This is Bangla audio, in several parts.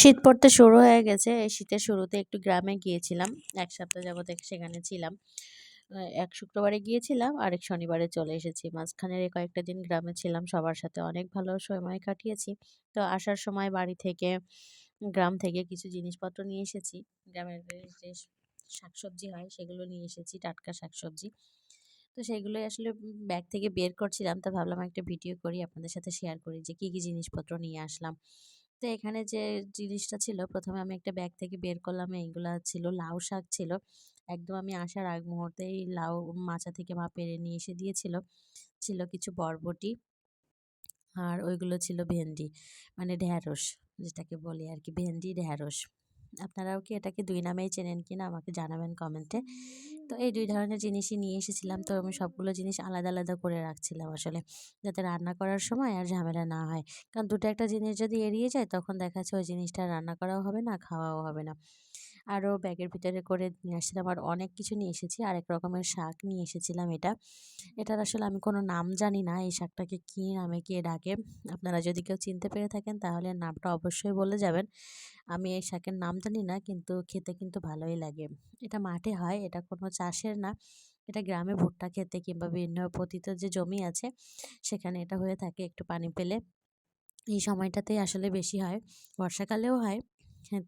শীত পড়তে শুরু হয়ে গেছে। এই শীতের শুরুতে একটু গ্রামে গিয়েছিলাম। এক সপ্তাহ যাবত সেখানে ছিলাম। এক শুক্রবারে গিয়েছিলাম, আরেক শনিবারে চলে এসেছি। মাঝখানের কয়েকটা দিন গ্রামে ছিলাম। সবার সাথে অনেক ভালো সময় কাটিয়েছি। তো আসার সময় বাড়ি থেকে, গ্রাম থেকে কিছু জিনিসপত্র নিয়ে এসেছি। গ্রামের যে শাকসবজি হয়, সেগুলো নিয়ে এসেছি, টাটকা শাকসবজি। তো সেগুলোই আসলে ব্যাগ থেকে বের করছিলাম। তো ভাবলাম একটা ভিডিও করি, আপনাদের সাথে শেয়ার করি যে কী কী জিনিসপত্র নিয়ে আসলাম। তো এখানে যে জিনিসটা ছিল, প্রথমে আমি একটা ব্যাগ থেকে বের করলাম, এইগুলা ছিল, লাউ শাক ছিল। একদম আমি আসার আগ মুহূর্তেই লাউ মাচা থেকে মা পেরে নিয়ে এসে দিয়েছিল। ছিল কিছু বরবটি আর ওইগুলো ছিল ভেন্ডি মানে ঢ্যাঁড়স যেটাকে বলি আর কি, ভেন্ডি ঢ্যাঁড়স আপনারাও কি এটাকে দুই নামেই চেনেন কি না? আমাকে জানাবেন কমেন্টে। তো এই দুই ধরনের জিনিসই নিয়ে এসেছিলাম। তো আমি সবগুলো জিনিস আলাদা আলাদা করে রাখছিলাম আসলে, যাতে রান্না করার সময় আর ঝামেলা না হয়। কারণ দুটো একটা জিনিস যদি এড়িয়ে যায়, তখন দেখা যাচ্ছে ওই জিনিসটা রান্না করাও হবে না, খাওয়াও হবে না। আরও ব্যাগের ভিতরে করে নিয়ে আসছিলাম। আর অনেক কিছু নিয়ে এসেছি। আরেক রকমের শাক নিয়ে এসেছিলাম এটা। এটার আসলে আমি কোনো নাম জানি না। এই শাকটাকে কী নামে কে ডাকে? আপনারা যদি কেউ চিনতে পেরে থাকেন, তাহলে নামটা অবশ্যই বলে যাবেন। আমি এই শাকের নাম জানি না, কিন্তু খেতে কিন্তু ভালোই লাগে। এটা মাঠে হয়, এটা কোনো চাষের না। এটা গ্রামে ভুট্টা খেতে কিংবা বিভিন্ন পতিত যে জমি আছে, সেখানে এটা হয়ে থাকে একটু পানি পেলে। এই সময়টাতেই আসলে বেশি হয়। বর্ষাকালেও হ্যাঁ।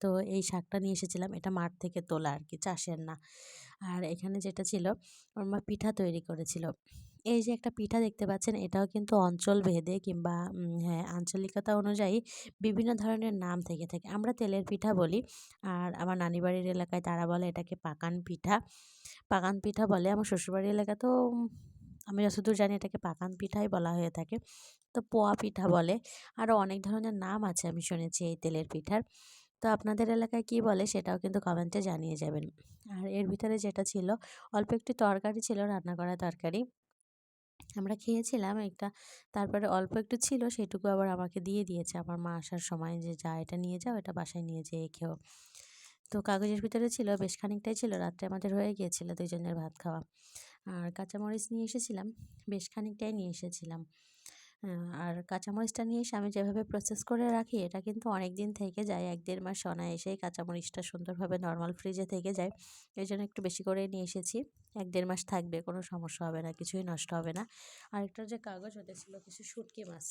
তো এই শাকটা নিয়ে এসেছিলাম। এটা মাঠ থেকে তোলা আর কি চাষের না। আর এখানে যেটা ছিল, ওর মা পিঠা তৈরি করেছিল। এই যে একটা পিঠা দেখতে পাচ্ছেন, এটাও কিন্তু অঞ্চল ভেদে কিংবা হ্যাঁ আঞ্চলিকতা অনুযায়ী বিভিন্ন ধরনের নাম থেকে থাকে। আমরা তেলের পিঠা বলি, আর আমার নানি বাড়ির এলাকায় তারা বলে এটাকে পাকান পিঠা। পাকান পিঠা বলে, আমার শ্বশুরবাড়ির তো আমি যতদূর জানি এটাকে পাকান পিঠাই বলা হয়ে থাকে। তো পোয়া পিঠা বলে, আরও অনেক ধরনের নাম আছে আমি শুনেছি এই তেলের পিঠার। তো আপনাদের এলাকায় কী বলে সেটাও কিন্তু কমেন্টে জানিয়ে যাবেন। আর এর ভিতরে যেটা ছিল, অল্প একটু তরকারি ছিল, রান্না করা তরকারি। আমরা খেয়েছিলাম একটা, তারপরে অল্প একটু ছিল, সেটুকু আবার আমাকে দিয়ে দিয়েছে। আমার মা আসার সময় যে যা এটা নিয়ে যাও, এটা বাসায় নিয়ে যেয়ে খেও। তো কাগজের ভিতরে ছিল, বেশ খানিকটাই ছিল, রাত্রে আমাদের হয়ে গিয়েছিল দুজনের ভাত খাওয়া। আর কাঁচামরিচ নিয়ে এসেছিলাম, বেশ খানিকটাই নিয়ে এসেছিলাম। আর কাঁচামরিচটা নিয়ে আমি যেভাবে প্রসেস করে রাখি, এটা কিন্তু অনেক দিন থেকে যায়, এক দেড় মাস অনায়াসেই কাঁচামরিচটা সুন্দরভাবে নর্মাল ফ্রিজে থেকে যায়। এই জন্য একটু বেশি করে নিয়ে এসেছি। এক দেড় মাস থাকবে, কোনো সমস্যা হবে না, কিছুই নষ্ট হবে না। আরেকটা যে কাগজ, ওতে ছিল কিছু শুটকি মাছ।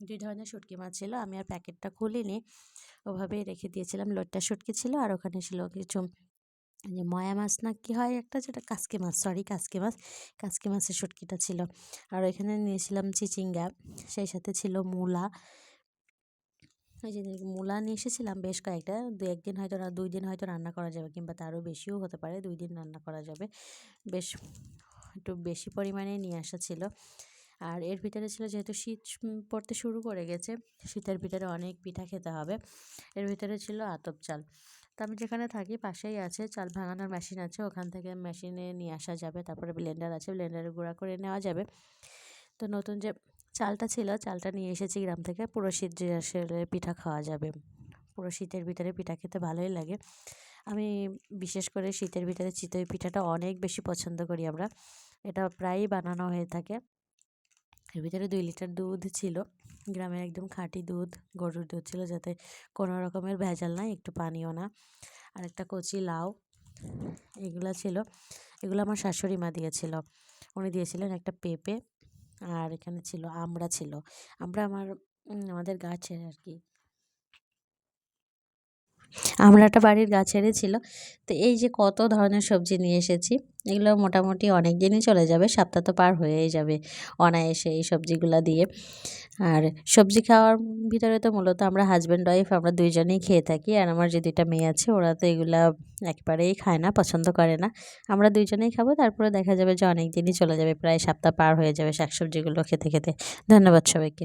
দুই ধরনের শুটকি মাছ ছিল, আমি আর প্যাকেটটা খুলিনি। ওভাবেই রেখে দিয়েছিলাম, লোটটা শুটকি ছিল, আর ওখানে ছিল কিছু যে ময়া মাছ না কি হয় একটা যেটা কাসকে মাছ সরি কাসকে মাছ, কাসকে মাছের শুটকিটা ছিল। আর এখানে নিয়েছিলাম চিচিঙ্গা, সেই সাথে ছিল মূলা। ওই যে মূলা নিয়ে এসেছিলাম বেশ কয়েকটা, দু একদিন হয়তো দুই দিন হয়তো রান্না করা যাবে কিংবা তারও বেশিও হতে পারে, দুই দিন রান্না করা যাবে। বেশ একটু বেশি পরিমাণে নিয়ে আসা ছিল। আর এর ভিতরে ছিল যেহেতু শীত পড়তে শুরু করে গেছে, শীতের ভিতরে অনেক পিঠা খেতে হবে। এর ভিতরে ছিল আতপ চাল। তো আমি যেখানে থাকি পাশেই আছে, চাল ভাঙানোর মেশিন আছে, ওখান থেকে মেশিনে নিয়ে আসা যাবে। তারপরে ব্লেন্ডার আছে ব্লেন্ডারে গুঁড়া করে নেওয়া যাবে। তো নতুন যে চালটা ছিল, চালটা নিয়ে এসেছি গ্রাম থেকে, পুরো শীত পিঠা খাওয়া যাবে। পুরো শীতের ভিতরে পিঠা খেতে ভালোই লাগে। আমি বিশেষ করে শীতের ভিতরে চিতই পিঠাটা অনেক বেশি পছন্দ করি আমরা। এটা প্রায়ই বানানো হয়ে থাকে। এর ভিতরে দুই লিটার দুধ ছিল। গ্রামের একদম খাঁটি দুধ, গরুর দুধ ছিল যাতে কোনো রকমের ভেজাল নাই, একটু পানীয় না। আর একটা কচি লাউ, এগুলা ছিল। এগুলো আমার শাশুড়ি মা দিয়েছিল। উনি দিয়েছিলেন একটা পেঁপে, আর এখানে ছিল আমড়া ছিল। আমরা আমার আমাদের গাছের আর কি। আমড়াটা বাড়ির গাছেরই ছিল। তো এই যে কত ধরনের সবজি নিয়ে এসেছি, এগুলো মোটামুটি অনেক দিনই চলে যাবে, সপ্তাহ তো পার হয়েই যাবে অনায়াসে এই সবজিগুলো দিয়ে। আর সবজি খাওয়ার ভিতরে তো মূলত আমরা হাজব্যান্ড ওয়াইফ আমরা দুইজনেই খেয়ে থাকি, আর আমার যে দুইটা মেয়ে আছে, ওরা তো এগুলা একেবারেই খায় না, পছন্দ করে না। আমরা দুইজনেই খাব, তারপরে দেখা যাবে যে অনেক দিনই চলে যাবে, প্রায় সপ্তাহ পার হয়ে যাবে শাকসবজিগুলো খেতে খেতে। ধন্যবাদ সবাইকে।